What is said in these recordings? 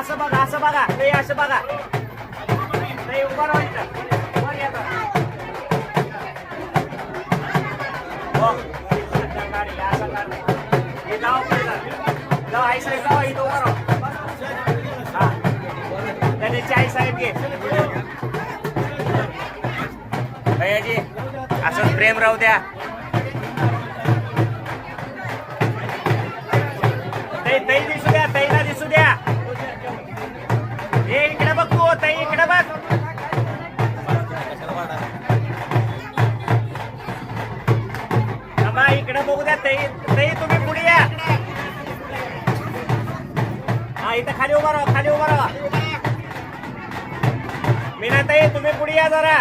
असं बघा असं बघा ते असं बघा ते उभं राहायचं वर येतं गाडी असं गाडी हे जाऊ जाऊ आईस जाऊ इथं उभं राहू हा. घे भैयाजी असं प्रेम राहू द्या. तई दिसू द्या तईला दिसू द्या. हे इकडे बघ तू ताई इकडे बघ. इकडे बघू द्या ताई ताई तुम्ही पुढे या. हा इथं खाली उभा राहा खाली उभा राहा. मीनाताई तुम्ही पुढे या जरा.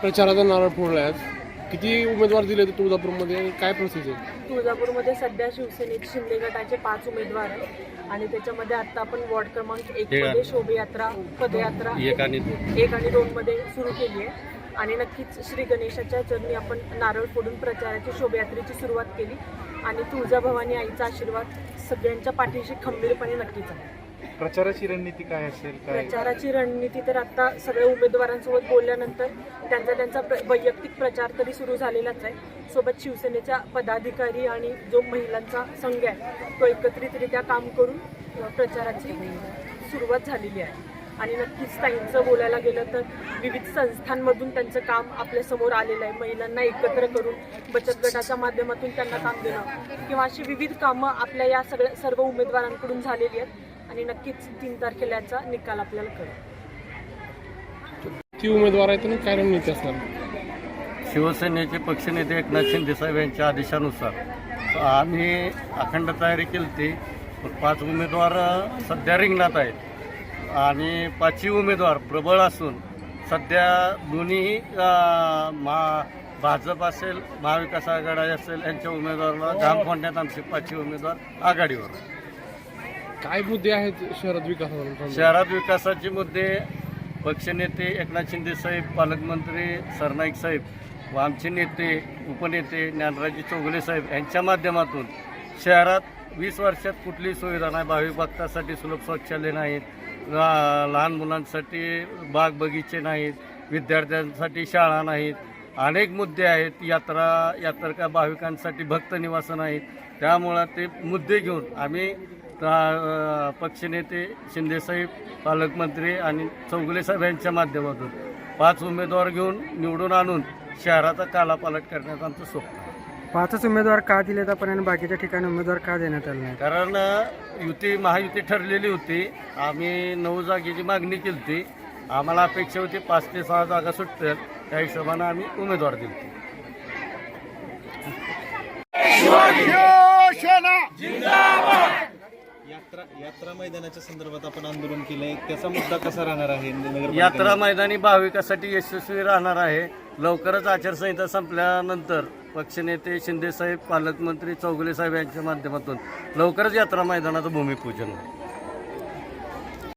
प्रचाराचा नारळ फोडला आहे किती उमेदवार दिले ते तुळजापूरमध्ये आणि काय प्रोसेस आहे? तुळजापूरमध्ये सध्या शिवसेनेचे शिंदे गटाचे पाच उमेदवार आहेत. आणि त्याच्यामध्ये आता आपण वॉर्ड क्रमांक एक मध्ये शोभयात्रा पदयात्रा एक आणि दोन मध्ये सुरू केली आहे. आणि नक्कीच श्री गणेशाच्या चरणी आपण नारळ फोडून प्रचाराची शोभयात्रेची सुरुवात केली. आणि तुळजाभवानी आईचा आशीर्वाद सगळ्यांच्या पाठीशी खंबीरपणे नक्कीच आहे. प्रचाराची रणनीती काय असेल काय? प्रचाराची रणनीती तर आता सगळ्या उमेदवारांसोबत बोलल्यानंतर त्यांचा त्यांचा प्र- वैयक्तिक प्रचार तरी सुरू झालेलाच आहे. सोबत शिवसेनेच्या पदाधिकारी आणि जो महिलांचा संघ आहे तो एकत्रितरित्या काम करून प्रचाराची सुरुवात झालेली आहे. आणि नक्कीच ताईंचं बोलायला गेलं तर विविध संस्थांमधून त्यांचं काम आपल्यासमोर आलेलं आहे. महिलांना एकत्र करून बचत गटाच्या माध्यमातून त्यांना काम देणं किंवा अशी विविध कामं आपल्या या सगळ्या सर्व उमेदवारांकडून झालेली आहेत. आणि नक्कीच तीन तारखेला याचा निकाल आपल्याला कळेल. किती उमेदवार आहेत आणि काय रणनीती असणार? शिवसेनेचे पक्षनेते एकनाथ शिंदे साहेब यांच्या आदेशानुसार. आम्ही अखंड तयारी केली होती. पण पाच उमेदवार अ, सध्या रिंगणात आहेत. आणि पाचही उमेदवार प्रबळ असून सध्या दोन्ही अ, महा भाजप असेल महाविकास आघाडी असेल यांच्या उमेदवाराला घाम फोडण्यात आमचे पाचही उमेदवार आघाडीवर. काय मुद्दे आहेत शहरात विकासावर शहरात विकासाचे मुद्दे पक्षनेते एकनाथ शिंदे साहेब पालकमंत्री सरनाईक साहेब व आमचे नेते उपनेते ज्ञानराजी चौगले साहेब यांच्या माध्यमातून शहरात वीस वर्षात कुठली सुविधा नाही भाविक भक्तासाठी सुलभ शौचालय नाहीत लहान मुलांसाठी बाग बगीचे नाहीत विद्यार्थ्यांसाठी शाळा नाहीत अनेक मुद्दे आहेत यात्रा यात्रका भाविकांसाठी भक्त निवास नाहीत त्यामुळं ते मुद्दे घेऊन आम्ही पक्षनेते शिंदेसाहेब पालकमंत्री आणि चौगुले साहेब यांच्या माध्यमातून पाच उमेदवार घेऊन निवडून आणून शहराचा कालापालट करण्याचं आमचं स्वप्न आहे पाचच उमेदवार का दिलेत आपण आणि बाकीच्या ठिकाणी उमेदवार का देण्यात आले नाही कारण युती महायुती ठरलेली होती आम्ही नऊ जागेची मागणी केली होती आम्हाला अपेक्षा होती पाच ते सहा जागा सुटतील त्या हिशोबानं आम्ही उमेदवार दिले यात्रा यात्रा मैदानाच्या संदर्भात आपण आंदोलन केलंय. त्याचा मुद्दा कसा राहणार आहे? यात्रा मैदानी भाविकासाठी यशस्वी राहणार आहे. लवकरच आचारसंहिता संपल्यानंतर पक्षनेते शिंदेसाहेब पालकमंत्री चौगुले साहेब यांच्या माध्यमातून लवकरच यात्रा मैदानाचं भूमिपूजन होईल.